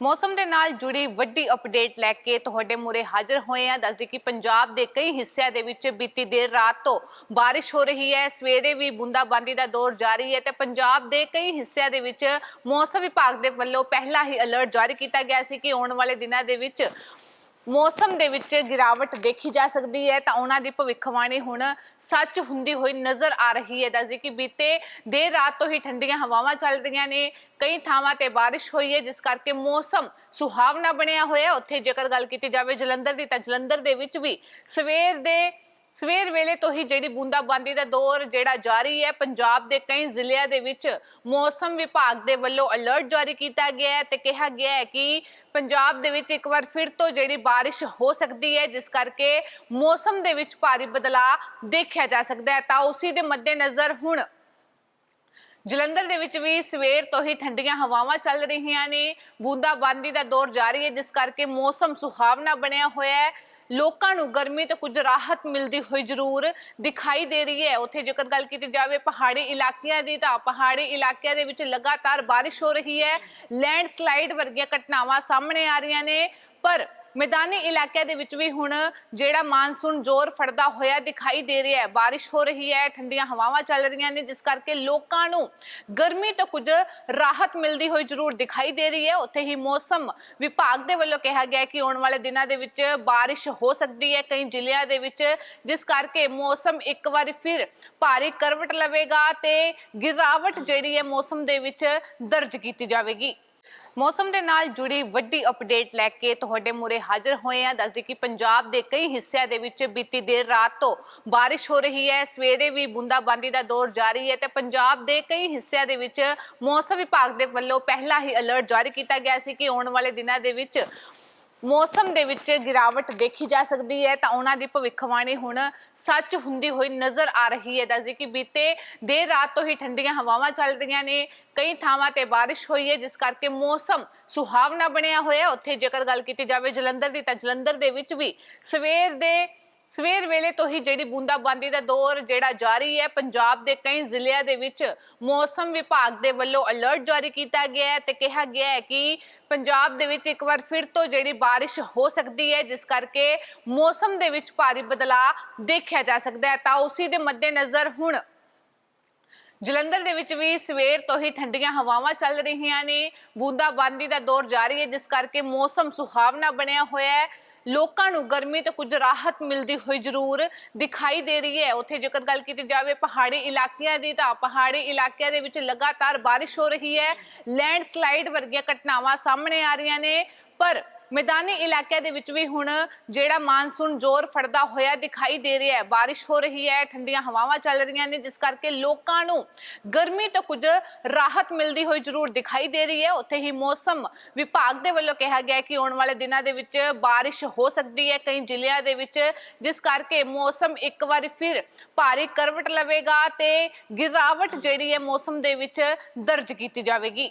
ਮੌਸਮ ਦੇ ਨਾਲ ਜੁੜੀ ਵੱਡੀ ਅਪਡੇਟ ਲੈ ਕੇ ਤੁਹਾਡੇ ਮੂਰੇ ਹਾਜ਼ਰ ਹੋਏ ਆ ਦੱਸਦੀ ਕਿ ਪੰਜਾਬ ਦੇ ਕਈ ਹਿੱਸਿਆਂ ਦੇ ਵਿੱਚ ਬੀਤੀ ਦੇਰ ਰਾਤ ਤੋਂ ਬਾਰਿਸ਼ ਹੋ ਰਹੀ ਹੈ। ਸਵੇਰੇ ਵੀ ਬੂੰਦਾਬਾਂਦੀ ਦਾ ਦੌਰ ਜਾਰੀ ਹੈ ਤੇ ਪੰਜਾਬ ਦੇ ਕਈ ਹਿੱਸਿਆਂ ਦੇ ਵਿੱਚ ਮੌਸਮ ਵਿਭਾਗ ਦੇ ਵੱਲੋਂ ਪਹਿਲਾਂ ਹੀ ਅਲਰਟ ਜਾਰੀ ਕੀਤਾ ਗਿਆ ਸੀ ਕਿ ਆਉਣ ਵਾਲੇ ਦਿਨਾਂ ਦੇ ਵਿੱਚ ਮੌਸਮ ਦੇ ਵਿੱਚ ਗਿਰਾਵਟ ਦੇਖੀ ਜਾ ਸਕਦੀ ਹੈ ਤਾਂ ਉਹਨਾਂ ਦੀ ਭਵਿੱਖਬਾਣੀ ਹੁਣ ਸੱਚ ਹੁੰਦੀ ਹੋਈ ਨਜ਼ਰ ਆ ਰਹੀ ਹੈ। ਦੱਸਦੀ ਕਿ ਬੀਤੇ ਦੇਰ ਰਾਤ ਤੋਂ ਹੀ ਠੰਡੀਆਂ ਹਵਾਵਾਂ ਚੱਲ ਰਹੀਆਂ ਨੇ। ਕਈ ਥਾਵਾਂ ਤੇ ਬਾਰਿਸ਼ ਹੋਈ ਹੈ, ਜਿਸ ਕਰਕੇ ਮੌਸਮ ਸੁਹਾਵਣਾ ਬਣਿਆ ਹੋਇਆ। ਉੱਥੇ ਜੇਕਰ ਗੱਲ ਕੀਤੀ ਜਾਵੇ ਜਲੰਧਰ ਦੀ ਤਾਂ ਜਲੰਧਰ ਦੇ ਵਿੱਚ ਵੀ ਸਵੇਰ ਦੇ ਸਵੇਰ ਵੇਲੇ ਤੋਂ ਹੀ ਜਿਹੜੀ ਬੂੰਦਾਬਾਂਦੀ ਦਾ ਦੌਰ ਜਿਹੜਾ ਜਾਰੀ ਹੈ, ਪੰਜਾਬ ਦੇ ਕਈ ਜ਼ਿਲ੍ਹਿਆਂ ਦੇ ਵਿੱਚ ਮੌਸਮ ਵਿਭਾਗ ਦੇ ਵੱਲੋਂ ਅਲਰਟ ਜਾਰੀ ਕੀਤਾ ਗਿਆ ਹੈ ਤੇ ਕਿਹਾ ਗਿਆ ਹੈ ਕਿ ਪੰਜਾਬ ਦੇ ਵਿੱਚ ਇੱਕ ਵਾਰ ਫਿਰ ਤੋਂ ਜਿਹੜੀ ਬਾਰਿਸ਼ ਹੋ ਸਕਦੀ ਹੈ, ਜਿਸ ਕਰਕੇ ਮੌਸਮ ਦੇ ਵਿੱਚ ਭਾਰੀ ਬਦਲਾਅ ਦੇਖਿਆ ਜਾ ਸਕਦਾ ਹੈ। ਤਾਂ ਉਸੇ ਦੇ ਮੱਦੇਨਜ਼ਰ ਹੁਣ ਜਲੰਧਰ ਦੇ ਵਿੱਚ ਵੀ ਸਵੇਰ ਤੋਂ ਹੀ ਠੰਡੀਆਂ ਹਵਾਵਾਂ ਚੱਲ ਰਹੀਆਂ ਨੇ। ਬੂੰਦਾਬਾਂਦੀ ਦਾ ਦੌਰ ਜਾਰੀ ਹੈ, ਜਿਸ ਕਰਕੇ ਮੌਸਮ ਸੁਹਾਵਣਾ ਬਣਿਆ ਹੋਇਆ ਹੈ। ਲੋਕਾਂ ਨੂੰ ਗਰਮੀ ਤੋਂ ਕੁਝ ਰਾਹਤ ਮਿਲਦੀ ਹੋਈ ਜ਼ਰੂਰ ਦਿਖਾਈ ਦੇ ਰਹੀ ਹੈ। ਉੱਥੇ ਜੇਕਰ ਗੱਲ ਕੀਤੀ ਜਾਵੇ ਪਹਾੜੀ ਇਲਾਕਿਆਂ ਦੀ ਤਾਂ ਪਹਾੜੀ ਇਲਾਕਿਆਂ ਦੇ ਵਿੱਚ ਲਗਾਤਾਰ ਬਾਰਿਸ਼ ਹੋ ਰਹੀ ਹੈ। ਲੈਂਡਸਲਾਈਡ ਵਰਗੀਆਂ ਘਟਨਾਵਾਂ ਸਾਹਮਣੇ ਆ ਰਹੀਆਂ ਨੇ। ਪਰ ਮੈਦਾਨੀ ਇਲਾਕਿਆਂ ਦੇ ਵਿੱਚ ਵੀ ਹੁਣ ਜਿਹੜਾ ਮਾਨਸੂਨ ਜ਼ੋਰ ਫੜਦਾ ਹੋਇਆ ਦਿਖਾਈ ਦੇ ਰਿਹਾ ਹੈ। ਬਾਰਿਸ਼ ਹੋ ਰਹੀ ਹੈ, ਠੰਡੀਆਂ ਹਵਾਵਾਂ ਚੱਲ ਰਹੀਆਂ ਨੇ, ਜਿਸ ਕਰਕੇ ਲੋਕਾਂ ਨੂੰ ਗਰਮੀ ਤੋਂ ਕੁਝ ਰਾਹਤ ਮਿਲਦੀ ਹੋਈ ਜ਼ਰੂਰ ਦਿਖਾਈ ਦੇ ਰਹੀ ਹੈ। ਉੱਥੇ ਹੀ ਮੌਸਮ ਵਿਭਾਗ ਦੇ ਵੱਲੋਂ ਕਿਹਾ ਗਿਆ ਕਿ ਆਉਣ ਵਾਲੇ ਦਿਨਾਂ ਦੇ ਵਿੱਚ ਬਾਰਿਸ਼ ਹੋ ਸਕਦੀ ਹੈ ਕਈ ਜ਼ਿਲ੍ਹਿਆਂ ਦੇ ਵਿੱਚ, ਜਿਸ ਕਰਕੇ ਮੌਸਮ ਇੱਕ ਵਾਰੀ ਫਿਰ ਭਾਰੀ ਕਰਵਟ ਲਵੇਗਾ ਤੇ ਗਿਰਾਵਟ ਜਿਹੜੀ ਹੈ ਮੌਸਮ ਦੇ ਵਿੱਚ ਦਰਜ ਕੀਤੀ ਜਾਵੇਗੀ। ਮੌਸਮ ਦੇ ਨਾਲ ਜੁੜੀ ਵੱਡੀ ਅਪਡੇਟ ਲੈ ਕੇ ਤੁਹਾਡੇ ਮੂਰੇ ਹਾਜ਼ਰ ਹੋਏ ਆ ਦੱਸਦੀ ਕਿ ਪੰਜਾਬ ਦੇ ਕਈ ਹਿੱਸਿਆਂ ਦੇ ਵਿੱਚ ਬੀਤੀ ਦੇਰ ਰਾਤ ਤੋਂ ਬਾਰਿਸ਼ ਹੋ ਰਹੀ ਹੈ। ਸਵੇਰੇ ਵੀ ਬੂੰਦਾਬਾਂਦੀ ਦਾ ਦੌਰ ਜਾਰੀ ਹੈ ਤੇ ਪੰਜਾਬ ਦੇ ਕਈ ਹਿੱਸਿਆਂ ਦੇ ਵਿੱਚ ਮੌਸਮ ਵਿਭਾਗ ਦੇ ਵੱਲੋਂ ਪਹਿਲਾਂ ਹੀ ਅਲਰਟ ਜਾਰੀ ਕੀਤਾ ਗਿਆ ਸੀ ਕਿ ਆਉਣ ਵਾਲੇ ਦਿਨਾਂ ਦੇ ਵਿੱਚ ਮੌਸਮ ਦੇ ਵਿੱਚ ਗਿਰਾਵਟ ਦੇਖੀ ਜਾ ਸਕਦੀ ਹੈ, ਤਾਂ ਉਹਨਾਂ ਦੀ ਭਵਿੱਖਬਾਣੀ ਹੁਣ ਸੱਚ ਹੁੰਦੀ ਹੋਈ ਨਜ਼ਰ ਆ ਰਹੀ ਹੈ। ਦੱਸਦੀ ਕਿ ਬੀਤੇ ਦੇਰ ਰਾਤ ਤੋਂ ਹੀ ਠੰਡੀਆਂ ਹਵਾਵਾਂ ਚੱਲ ਰਹੀਆਂ ਨੇ। ਕਈ ਥਾਵਾਂ ਤੇ ਬਾਰਿਸ਼ ਹੋਈ ਹੈ, ਜਿਸ ਕਰਕੇ ਮੌਸਮ ਸੁਹਾਵਣਾ ਬਣਿਆ ਹੋਇਆ ਉੱਥੇ ਜੇਕਰ ਗੱਲ ਕੀਤੀ ਜਾਵੇ ਜਲੰਧਰ ਦੀ, ਤਾਂ ਜਲੰਧਰ ਦੇ ਵਿੱਚ ਵੀ ਸਵੇਰ ਦੇ ਸਵੇਰ ਵੇਲੇ ਤੋਂ ਹੀ ਜਿਹੜੀ ਬੂੰਦਾਬਾਂਦੀ ਦਾ ਦੌਰ ਜਿਹੜਾ ਜਾਰੀ ਹੈ, ਪੰਜਾਬ ਦੇ ਕਈ ਜ਼ਿਲ੍ਹਿਆਂ ਦੇ ਵਿੱਚ ਮੌਸਮ ਵਿਭਾਗ ਦੇ ਵੱਲੋਂ ਅਲਰਟ ਜਾਰੀ ਕੀਤਾ ਗਿਆ ਹੈ ਤੇ ਕਿਹਾ ਗਿਆ ਹੈ ਕਿ ਪੰਜਾਬ ਦੇ ਵਿੱਚ ਇੱਕ ਵਾਰ ਫਿਰ ਤੋਂ ਜਿਹੜੀ ਬਾਰਿਸ਼ ਹੋ ਸਕਦੀ ਹੈ, ਜਿਸ ਕਰਕੇ ਮੌਸਮ ਦੇ ਵਿੱਚ ਭਾਰੀ ਬਦਲਾਅ ਦੇਖਿਆ ਜਾ ਸਕਦਾ ਹੈ। ਤਾਂ ਉਸੇ ਦੇ ਮੱਦੇਨਜ਼ਰ ਹੁਣ ਜਲੰਧਰ ਦੇ ਵਿੱਚ ਵੀ ਸਵੇਰ ਤੋਂ ਹੀ ਠੰਡੀਆਂ ਹਵਾਵਾਂ ਚੱਲ ਰਹੀਆਂ ਨੇ। ਬੂੰਦਾਬਾਂਦੀ ਦਾ ਦੌਰ ਜਾਰੀ ਹੈ, ਜਿਸ ਕਰਕੇ ਮੌਸਮ ਸੁਹਾਵਣਾ ਬਣਿਆ ਹੋਇਆ ਹੈ। ਲੋਕਾਂ ਨੂੰ ਗਰਮੀ ਤੋਂ ਕੁਝ ਰਾਹਤ ਮਿਲਦੀ ਹੋਈ ਜ਼ਰੂਰ ਦਿਖਾਈ ਦੇ ਰਹੀ ਹੈ। ਉੱਥੇ ਜੇਕਰ ਗੱਲ ਕੀਤੀ ਜਾਵੇ ਪਹਾੜੀ ਇਲਾਕਿਆਂ ਦੀ ਤਾਂ ਪਹਾੜੀ ਇਲਾਕਿਆਂ ਦੇ ਵਿੱਚ ਲਗਾਤਾਰ ਬਾਰਿਸ਼ ਹੋ ਰਹੀ ਹੈ। ਲੈਂਡਸਲਾਈਡ ਵਰਗੀਆਂ ਘਟਨਾਵਾਂ ਸਾਹਮਣੇ ਆ ਰਹੀਆਂ ਨੇ। ਪਰ ਮੈਦਾਨੀ ਇਲਾਕਿਆਂ ਦੇ ਵਿੱਚ ਵੀ ਹੁਣ ਜਿਹੜਾ ਮਾਨਸੂਨ ਜ਼ੋਰ ਫੜਦਾ ਹੋਇਆ ਦਿਖਾਈ ਦੇ ਰਿਹਾ ਹੈ। ਬਾਰਿਸ਼ ਹੋ ਰਹੀ ਹੈ, ਠੰਡੀਆਂ ਹਵਾਵਾਂ ਚੱਲ ਰਹੀਆਂ ਨੇ, ਜਿਸ ਕਰਕੇ ਲੋਕਾਂ ਨੂੰ ਗਰਮੀ ਤੋਂ ਕੁਝ ਰਾਹਤ ਮਿਲਦੀ ਹੋਈ ਜ਼ਰੂਰ ਦਿਖਾਈ ਦੇ ਰਹੀ ਹੈ। ਉੱਥੇ ਹੀ ਮੌਸਮ ਵਿਭਾਗ ਦੇ ਵੱਲੋਂ ਕਿਹਾ ਗਿਆ ਕਿ ਆਉਣ ਵਾਲੇ ਦਿਨਾਂ ਦੇ ਵਿੱਚ ਬਾਰਿਸ਼ ਹੋ ਸਕਦੀ ਹੈ ਕਈ ਜ਼ਿਲ੍ਹਿਆਂ ਦੇ ਵਿੱਚ, ਜਿਸ ਕਰਕੇ ਮੌਸਮ ਇੱਕ ਵਾਰੀ ਫਿਰ ਭਾਰੀ ਕਰਵਟ ਲਵੇਗਾ ਤੇ ਗਿਰਾਵਟ ਜਿਹੜੀ ਹੈ ਮੌਸਮ ਦੇ ਵਿੱਚ ਦਰਜ ਕੀਤੀ ਜਾਵੇਗੀ।